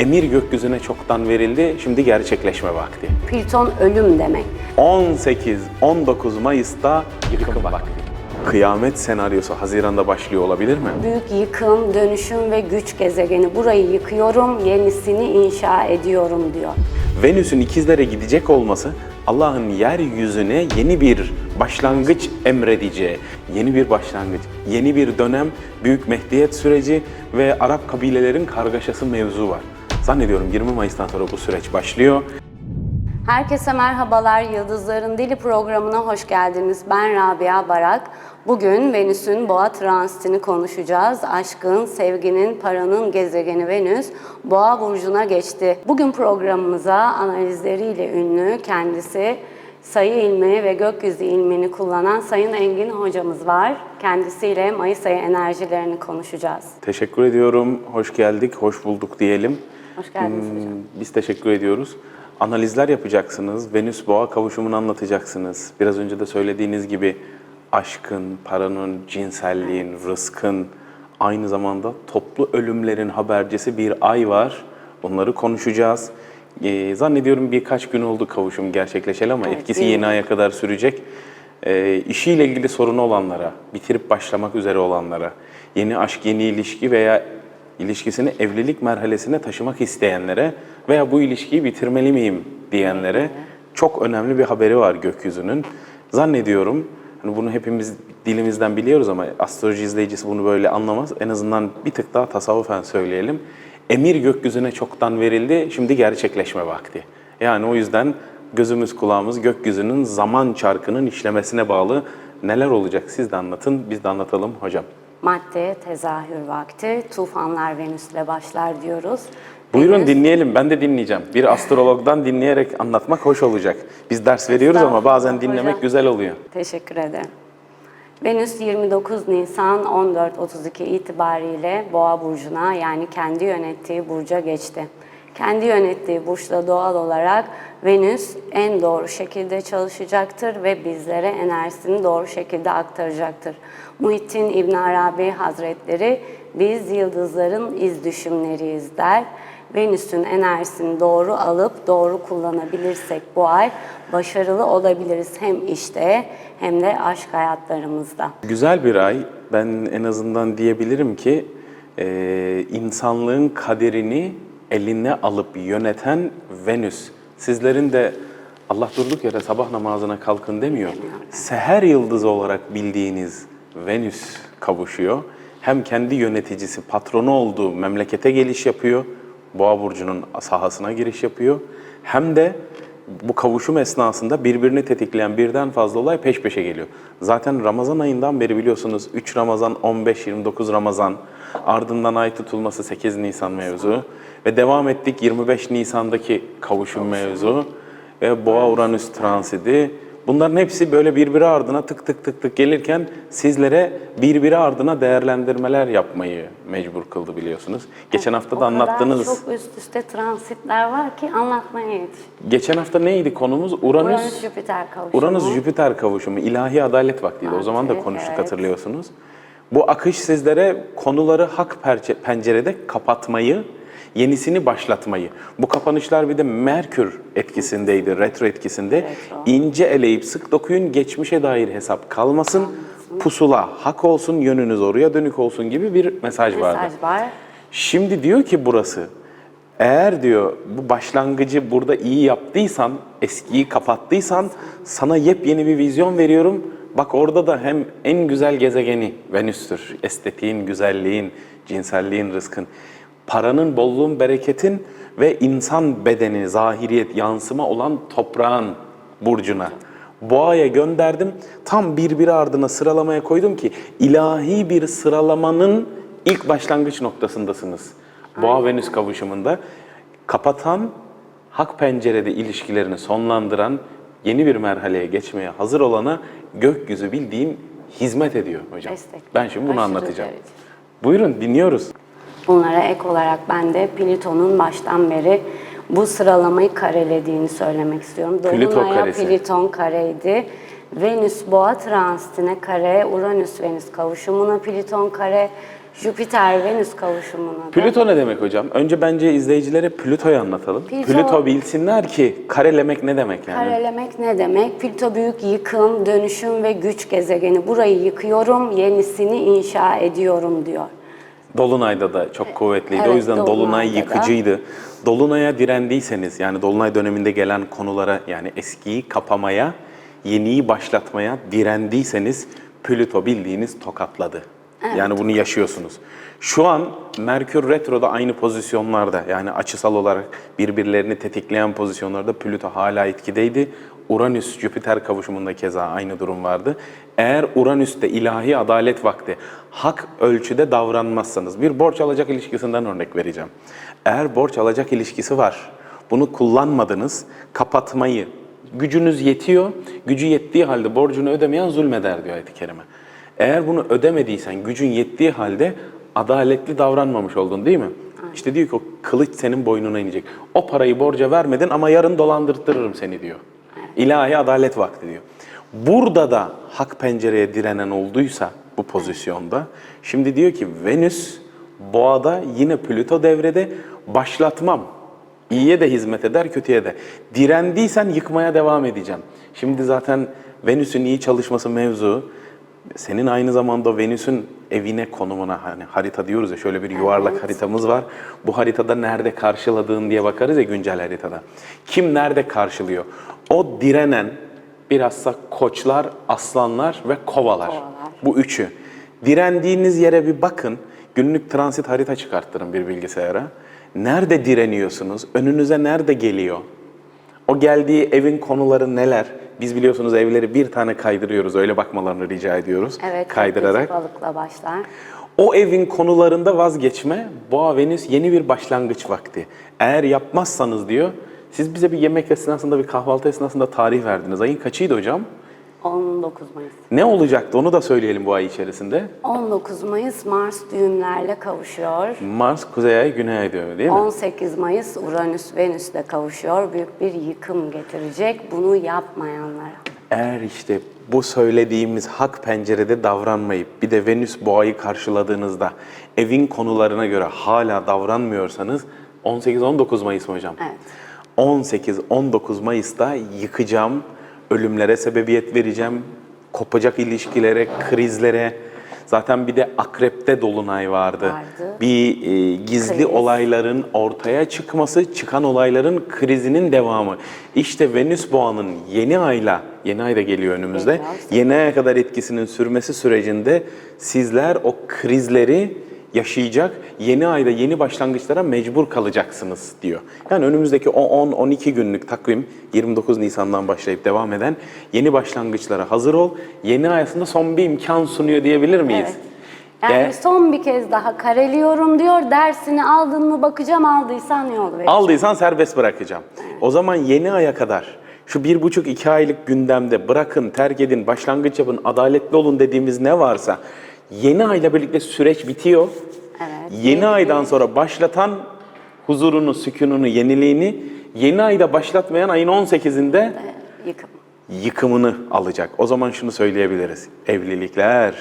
Emir gökyüzüne çoktan verildi, şimdi gerçekleşme vakti. Plüton ölüm demek. 18-19 Mayıs'ta yıkım vakti. Kıyamet senaryosu Haziran'da başlıyor olabilir mi? Büyük yıkım, dönüşüm ve güç gezegeni. Burayı yıkıyorum, yenisini inşa ediyorum diyor. Venüs'ün ikizlere gidecek olması Allah'ın yeryüzüne yeni bir başlangıç emredeceği, yeni bir başlangıç, yeni bir dönem, büyük mehdiyet süreci ve Arap kabilelerin kargaşası mevzu var. Zannediyorum 20 Mayıs'tan sonra bu süreç başlıyor. Herkese merhabalar. Yıldızların Dili programına hoş geldiniz. Ben Rabia Barak. Bugün Venüs'ün boğa transitini konuşacağız. Aşkın, sevginin, paranın gezegeni Venüs boğa burcuna geçti. Bugün programımıza analizleriyle ünlü kendisi sayı ilmi ve gökyüzü ilmini kullanan Sayın Engin hocamız var. Kendisiyle Mayıs ayı enerjilerini konuşacağız. Teşekkür ediyorum, hoş geldik, hoş bulduk diyelim. Hoş geldiniz Hmm, hocam. Biz teşekkür ediyoruz. Analizler yapacaksınız, Venüs boğa kavuşumunu anlatacaksınız. Biraz önce de söylediğiniz gibi aşkın, paranın, cinselliğin, rızkın, aynı zamanda toplu ölümlerin habercisi bir ay var. Onları konuşacağız. Ee, zannediyorum birkaç gün oldu kavuşum gerçekleşeli ama Evet, etkisi yeni aya kadar sürecek. Ee, işiyle ilgili sorunu olanlara, bitirip başlamak üzere olanlara, yeni aşk, yeni ilişki veya ilişkisini evlilik merhalesine taşımak isteyenlere veya bu ilişkiyi bitirmeli miyim diyenlere çok önemli bir haberi var gökyüzünün. Zannediyorum, hani bunu hepimiz dilimizden biliyoruz ama astroloji izleyicisi bunu böyle anlamaz. En azından bir tık daha tasavvufen söyleyelim. Emir gökyüzüne çoktan verildi, şimdi gerçekleşme vakti. Yani o yüzden gözümüz kulağımız gökyüzünün zaman çarkının işlemesine bağlı. Neler olacak siz de anlatın, biz de anlatalım hocam. Madde tezahür vakti, tufanlar Venüs'le başlar diyoruz. Buyurun Venüs- dinleyelim. Ben de dinleyeceğim. Bir astrologdan dinleyerek anlatmak hoş olacak. Biz ders veriyoruz ama bazen dinlemek Hocam. güzel oluyor. Teşekkür ederim. Venüs 29 Nisan 14.32 itibariyle Boğa burcuna yani kendi yönettiği burca geçti. Kendi yönettiği burçta doğal olarak Venüs en doğru şekilde çalışacaktır ve bizlere enerjisini doğru şekilde aktaracaktır. Muhittin İbn Arabi Hazretleri biz yıldızların iz düşümleriyiz der. Venüs'ün enerjisini doğru alıp doğru kullanabilirsek bu ay başarılı olabiliriz hem işte hem de aşk hayatlarımızda. Güzel bir ay. Ben en azından diyebilirim ki e, insanlığın kaderini eline alıp yöneten Venüs. Sizlerin de Allah durduk yere sabah namazına kalkın demiyor. Seher yıldızı olarak bildiğiniz Venüs kavuşuyor. Hem kendi yöneticisi, patronu olduğu memlekete geliş yapıyor. Boğa burcunun sahasına giriş yapıyor. Hem de bu kavuşum esnasında birbirini tetikleyen birden fazla olay peş peşe geliyor. Zaten Ramazan ayından beri biliyorsunuz 3 Ramazan, 15-29 Ramazan, ardından ay tutulması 8 Nisan mevzu. Ve devam ettik 25 Nisan'daki kavuşum mevzu. Ve Boğa Uranüs transidi. Bunların hepsi böyle birbiri ardına tık tık tık tık gelirken sizlere birbiri ardına değerlendirmeler yapmayı mecbur kıldı biliyorsunuz. Geçen hafta da O anlattınız. kadar çok üst üste transitler var ki anlatmaya yetiş. Geçen hafta neydi konumuz? Uranüs, Uranüs Jüpiter kavuşumu. Uranüs Jüpiter kavuşumu, ilahi adalet vaktiydi. O zaman da konuştuk evet. hatırlıyorsunuz. Bu akış sizlere konuları hak pencerede kapatmayı, yenisini başlatmayı. Bu kapanışlar bir de Merkür etkisindeydi, retro etkisinde. Retro. İnce eleyip sık dokuyun, geçmişe dair hesap kalmasın. Pusula hak olsun, yönünüz oraya dönük olsun gibi bir mesaj vardı. Mesaj var. Şimdi diyor ki burası, eğer diyor bu başlangıcı burada iyi yaptıysan, eskiyi kapattıysan sana yepyeni bir vizyon veriyorum. Bak orada da hem en güzel gezegeni Venüs'tür. Estetiğin, güzelliğin, cinselliğin, rızkın. Paranın, bolluğun, bereketin ve insan bedeni, zahiriyet, yansıma olan toprağın burcuna. Boğa'ya gönderdim. Tam birbiri ardına sıralamaya koydum ki ilahi bir sıralamanın ilk başlangıç noktasındasınız. Boğa Venüs kavuşumunda kapatan, hak pencerede ilişkilerini sonlandıran, yeni bir merhaleye geçmeye hazır olana gökyüzü bildiğin hizmet ediyor hocam. Destek. Ben şimdi bunu Aşırı anlatacağım. derece. Buyurun dinliyoruz. Bunlara ek olarak ben de Plüton'un baştan beri bu sıralamayı karelediğini söylemek istiyorum. Dolunay'a. Plüton kareydi. Venüs boğa transitine kare, Uranüs Venüs kavuşumuna Plüton kare, Jüpiter-Venüs kavuşumuna da Plüto ne demek hocam? Önce bence izleyicilere Plüto'yu anlatalım. Plüto- Plüto bilsinler ki karelemek ne demek yani? Karelemek ne demek? Plüto büyük yıkım, dönüşüm ve güç gezegeni. Burayı yıkıyorum, yenisini inşa ediyorum diyor. Dolunay'da da çok kuvvetliydi. o evet, yüzden Dolunay Dolunay'da da. yıkıcıydı. Dolunay'a direndiyseniz yani Dolunay döneminde gelen konulara yani eskiyi kapamaya, yeniyi başlatmaya direndiyseniz Plüto bildiğiniz tokatladı. Yani bunu yaşıyorsunuz. Şu an Merkür Retro'da aynı pozisyonlarda yani açısal olarak birbirlerini tetikleyen pozisyonlarda Plüto hala etkideydi. Uranüs Jüpiter kavuşumunda keza aynı durum vardı. Eğer Uranüs'te ilahi adalet vakti hak ölçüde davranmazsanız bir borç alacak ilişkisinden örnek vereceğim. Eğer borç alacak ilişkisi var, bunu kullanmadınız, kapatmayı gücünüz yetiyor, gücü yettiği halde borcunu ödemeyen zulmeder diyor ayet-i kerime. Eğer bunu ödemediysen gücün yettiği halde adaletli davranmamış oldun değil mi? İşte diyor ki o kılıç senin boynuna inecek. O parayı borca vermedin ama yarın dolandırtırırım seni diyor. İlahi adalet vakti diyor. Burada da hak pencereye direnen olduysa bu pozisyonda şimdi diyor ki Venüs boğada yine Plüto devrede başlatmam. İyiye de hizmet eder, kötüye de. Direndiysen yıkmaya devam edeceğim. Şimdi zaten Venüs'ün iyi çalışması mevzu. Senin aynı zamanda Venüs'ün evine konumuna hani harita diyoruz ya şöyle bir yuvarlak haritamız var. Bu haritada nerede karşıladığın diye bakarız ya güncel haritada. Kim nerede karşılıyor? O direnen bilhassa koçlar, aslanlar ve kovalar. Kovalar. Bu üçü. Direndiğiniz yere bir bakın. Günlük transit harita çıkarttırın bir bilgisayara. Nerede direniyorsunuz? Önünüze nerede geliyor? O geldiği evin konuları neler? Biz biliyorsunuz evleri bir tane kaydırıyoruz. Öyle bakmalarını rica ediyoruz. Evet, kaydırarak. balıkla başlar. O evin konularında vazgeçme, Boğa Venüs yeni bir başlangıç vakti. Eğer yapmazsanız diyor, siz bize bir yemek esnasında, bir kahvaltı esnasında tarih verdiniz. Ayın kaçıydı hocam? 19 Mayıs. Ne olacaktı onu da söyleyelim bu ay içerisinde. 19 Mayıs Mars düğümlerle kavuşuyor. Mars kuzey ay, güney ay diyor değil mi? 18 Mayıs Uranüs Venüs'le kavuşuyor. Büyük bir yıkım getirecek bunu yapmayanlara. Eğer işte bu söylediğimiz hak pencerede davranmayıp bir de Venüs boğayı karşıladığınızda evin konularına göre hala davranmıyorsanız 18-19 Mayıs mı hocam? Evet. 18-19 Mayıs'ta yıkacağım, ölümlere sebebiyet vereceğim, kopacak ilişkilere, krizlere. Zaten bir de akrepte dolunay vardı. Vardı. Bir e, gizli Kriz. olayların ortaya çıkması, çıkan olayların krizinin devamı. İşte Venüs boğanın yeni ayla, yeni ay da geliyor önümüzde. Yeni aya kadar etkisinin sürmesi sürecinde sizler o krizleri yaşayacak, yeni ayda yeni başlangıçlara mecbur kalacaksınız diyor. Yani önümüzdeki o 10-12 günlük takvim 29 Nisan'dan başlayıp devam eden yeni başlangıçlara hazır ol. Yeni ay aslında son bir imkan sunuyor diyebilir miyiz? Evet. Yani E, son bir kez daha kareliyorum diyor. Dersini aldın mı bakacağım aldıysan yol vereceğim. Aldıysan serbest bırakacağım. O zaman yeni aya kadar şu bir buçuk iki aylık gündemde bırakın, terk edin, başlangıç yapın, adaletli olun dediğimiz ne varsa yeni ayla birlikte süreç bitiyor. Evet. Yeni aydan sonra başlatan huzurunu, sükununu, yeniliğini yeni ayda başlatmayan ayın 18'inde Yıkım. yıkımını alacak. O zaman şunu söyleyebiliriz. Evlilikler,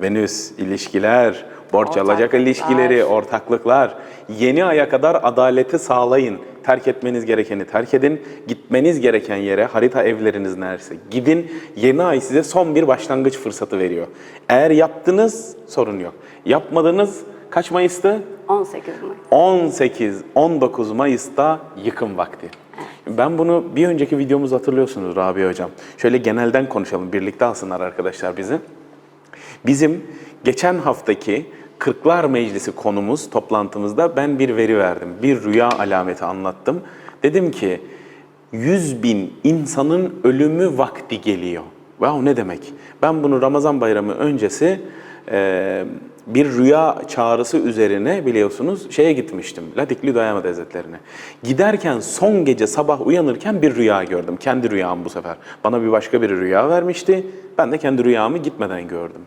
Venüs, ilişkiler, borç alacak ilişkileri, ortaklıklar. Yeni aya kadar adaleti sağlayın. Terk etmeniz gerekeni terk edin. Gitmeniz gereken yere, harita evleriniz neresi gidin. Yeni ay size son bir başlangıç fırsatı veriyor. Eğer yaptınız sorun yok. Yapmadınız kaç Mayıs'tı? 18 Mayıs. 18-19 Mayıs'ta yıkım vakti. Ben bunu bir önceki videomuz hatırlıyorsunuz Rabia Hocam. Şöyle genelden konuşalım, birlikte alsınlar arkadaşlar bizi. Bizim geçen haftaki Kırklar Meclisi konumuz, toplantımızda ben bir veri verdim. Bir rüya alameti anlattım. Dedim ki 100 bin insanın ölümü vakti geliyor. Wow ne demek? Ben bunu Ramazan bayramı öncesi e, bir rüya çağrısı üzerine biliyorsunuz şeye gitmiştim. Ladikli Dayamat Hazretlerine. Giderken son gece sabah uyanırken bir rüya gördüm. Kendi rüyam bu sefer. Bana bir başka bir rüya vermişti. Ben de kendi rüyamı gitmeden gördüm.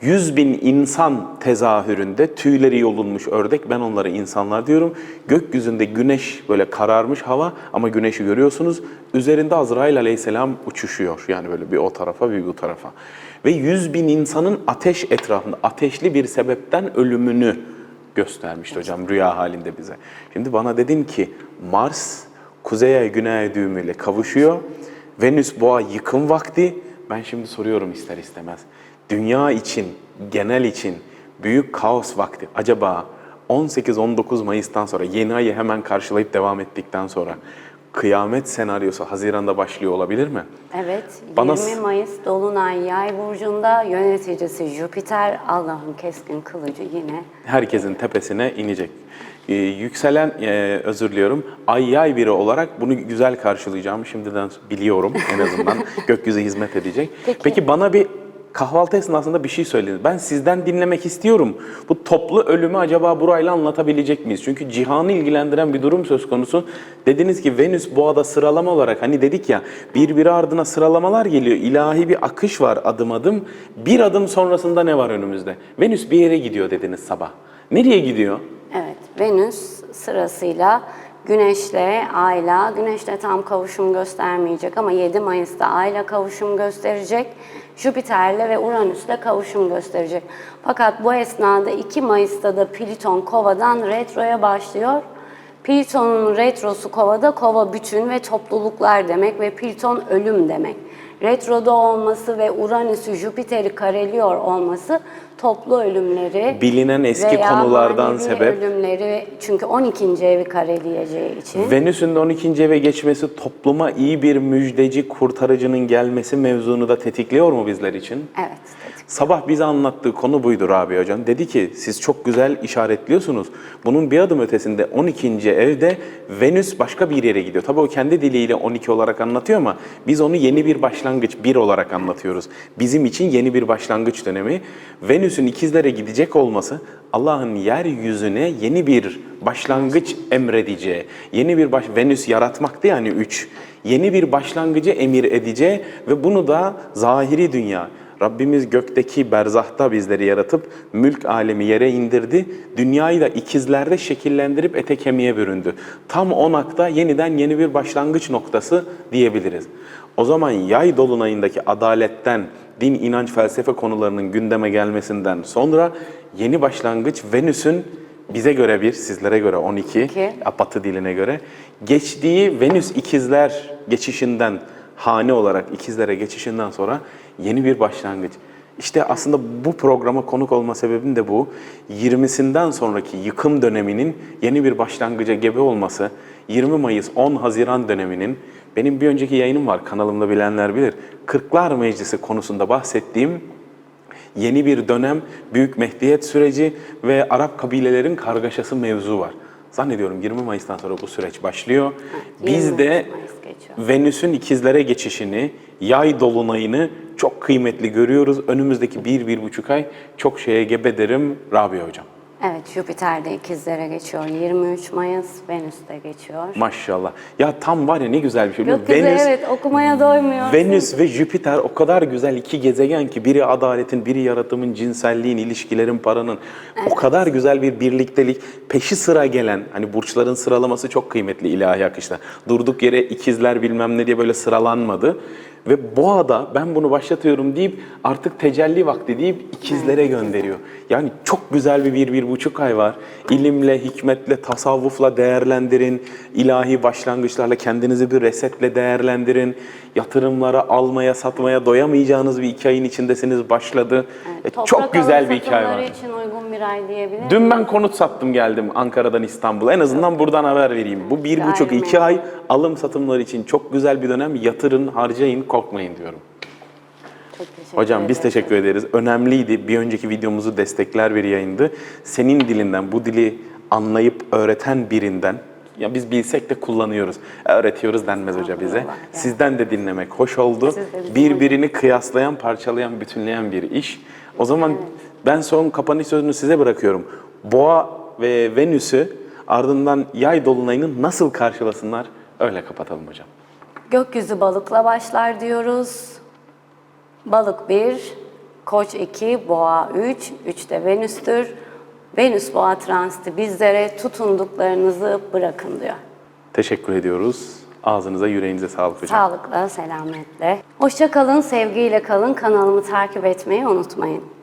100 bin insan tezahüründe tüyleri yolunmuş ördek, ben onlara insanlar diyorum. Gökyüzünde güneş böyle kararmış hava ama güneşi görüyorsunuz. Üzerinde Azrail aleyhisselam uçuşuyor. Yani böyle bir o tarafa bir bu tarafa. Ve 100 bin insanın ateş etrafında, ateşli bir sebepten ölümünü göstermişti hocam rüya halinde bize. Şimdi bana dedin ki Mars kuzey ay güney düğümüyle kavuşuyor. Venüs boğa yıkım vakti. Ben şimdi soruyorum ister istemez. Dünya için, genel için büyük kaos vakti. Acaba 18-19 Mayıs'tan sonra yeni ayı hemen karşılayıp devam ettikten sonra kıyamet senaryosu Haziran'da başlıyor olabilir mi? Evet, Bana 20 Mayıs Dolunay Yay burcunda yöneticisi Jüpiter, Allah'ın keskin kılıcı yine herkesin tepesine inecek. Ee, yükselen, e, özür diliyorum, ay yay biri olarak bunu güzel karşılayacağım. Şimdiden biliyorum en azından gökyüzü hizmet edecek. Peki. Peki bana bir kahvaltı esnasında bir şey söylediniz. Ben sizden dinlemek istiyorum. Bu toplu ölümü acaba burayla anlatabilecek miyiz? Çünkü cihanı ilgilendiren bir durum söz konusu. Dediniz ki Venüs boğada sıralama olarak hani dedik ya birbiri ardına sıralamalar geliyor. İlahi bir akış var adım adım. Bir adım sonrasında ne var önümüzde? Venüs bir yere gidiyor dediniz sabah. Nereye gidiyor? Evet, Venüs sırasıyla Güneş'le, Ay'la, Güneş'le tam kavuşum göstermeyecek ama 7 Mayıs'ta Ay'la kavuşum gösterecek. Jüpiter'le ve Uranüs'le kavuşum gösterecek. Fakat bu esnada 2 Mayıs'ta da Plüton Kova'dan retroya başlıyor. Plüton'un retrosu Kova'da Kova bütün ve topluluklar demek ve Plüton ölüm demek. Retroda olması ve Uranüs'ü Jüpiter'i kareliyor olması toplu ölümleri Bilinen eski veya konulardan sebep. ölümleri çünkü 12. evi kareleyeceği için. Venüs'ün de 12. eve geçmesi topluma iyi bir müjdeci, kurtarıcının gelmesi mevzunu da tetikliyor mu bizler için? Evet. Sabah bize anlattığı konu buydu Rabia Hocam. Dedi ki siz çok güzel işaretliyorsunuz. Bunun bir adım ötesinde 12. evde Venüs başka bir yere gidiyor. Tabii o kendi diliyle 12 olarak anlatıyor ama biz onu yeni bir başlangıç, bir olarak anlatıyoruz. Bizim için yeni bir başlangıç dönemi. Venüs'ün ikizlere gidecek olması Allah'ın yeryüzüne yeni bir başlangıç emredeceği, yeni bir baş Venüs yaratmaktı yani üç. Yeni bir başlangıcı emir edeceği ve bunu da zahiri dünya Rabbimiz gökteki berzahta bizleri yaratıp mülk alemi yere indirdi. Dünyayı da ikizlerde şekillendirip ete kemiğe büründü. Tam onakta yeniden yeni bir başlangıç noktası diyebiliriz. O zaman yay dolunayındaki adaletten, din, inanç, felsefe konularının gündeme gelmesinden sonra yeni başlangıç Venüs'ün bize göre bir, sizlere göre 12, İki. Batı diline göre geçtiği Venüs ikizler geçişinden hane olarak ikizlere geçişinden sonra yeni bir başlangıç. İşte aslında bu programa konuk olma sebebim de bu. 20'sinden sonraki yıkım döneminin yeni bir başlangıca gebe olması, 20 Mayıs 10 Haziran döneminin benim bir önceki yayınım var kanalımda bilenler bilir. Kırklar Meclisi konusunda bahsettiğim yeni bir dönem, büyük mehdiyet süreci ve Arap kabilelerin kargaşası mevzu var. Zannediyorum 20 Mayıs'tan sonra bu süreç başlıyor. 20 Biz de. Venüs'ün ikizlere geçişini, yay dolunayını çok kıymetli görüyoruz. Önümüzdeki bir, bir buçuk ay çok şeye gebe derim Rabia Hocam. Evet, Jüpiter de ikizlere geçiyor. 23 Mayıs Venüs de geçiyor. Maşallah. Ya tam var ya ne güzel bir şey. musun? Gökyüzü evet okumaya doymuyor. Venüs ve Jüpiter o kadar güzel iki gezegen ki biri adaletin, biri yaratımın, cinselliğin, ilişkilerin, paranın. O kadar güzel bir birliktelik. Peşi sıra gelen, hani burçların sıralaması çok kıymetli ilahi akışta. Durduk yere ikizler bilmem ne diye böyle sıralanmadı. Ve boğada ben bunu başlatıyorum deyip artık tecelli vakti deyip ikizlere gönderiyor. Yani çok güzel bir bir, bir buçuk ay var. İlimle, hikmetle, tasavvufla değerlendirin. ilahi başlangıçlarla kendinizi bir resetle değerlendirin. Yatırımlara, almaya, satmaya doyamayacağınız bir iki ayın içindesiniz başladı. E, Toprak çok güzel bir hikaye var. için uygun bir ay diyebilir miyim? Dün ben konut sattım geldim Ankara'dan İstanbul'a. En azından buradan haber vereyim. Bu bir buçuk, iki ay alım satımları için çok güzel bir dönem. Yatırın, harcayın, korkmayın diyorum. Çok teşekkür Hocam biz ederim. teşekkür ederiz. Önemliydi. Bir önceki videomuzu destekler bir yayındı. Senin dilinden bu dili anlayıp öğreten birinden ya biz bilsek de kullanıyoruz. Öğretiyoruz denmez hoca bize. Sizden de dinlemek hoş oldu. Birbirini kıyaslayan, parçalayan, bütünleyen bir iş. O zaman ben son kapanış sözünü size bırakıyorum. Boğa ve Venüs'ü ardından yay dolunayını nasıl karşılasınlar? Öyle kapatalım hocam. Gökyüzü balıkla başlar diyoruz. Balık 1, Koç 2, Boğa 3, 3 de Venüs'tür. Venüs Boğa transiti bizlere tutunduklarınızı bırakın diyor. Teşekkür ediyoruz. Ağzınıza yüreğinize sağlık hocam. Sağlıkla, selametle. Hoşça kalın, sevgiyle kalın. Kanalımı takip etmeyi unutmayın.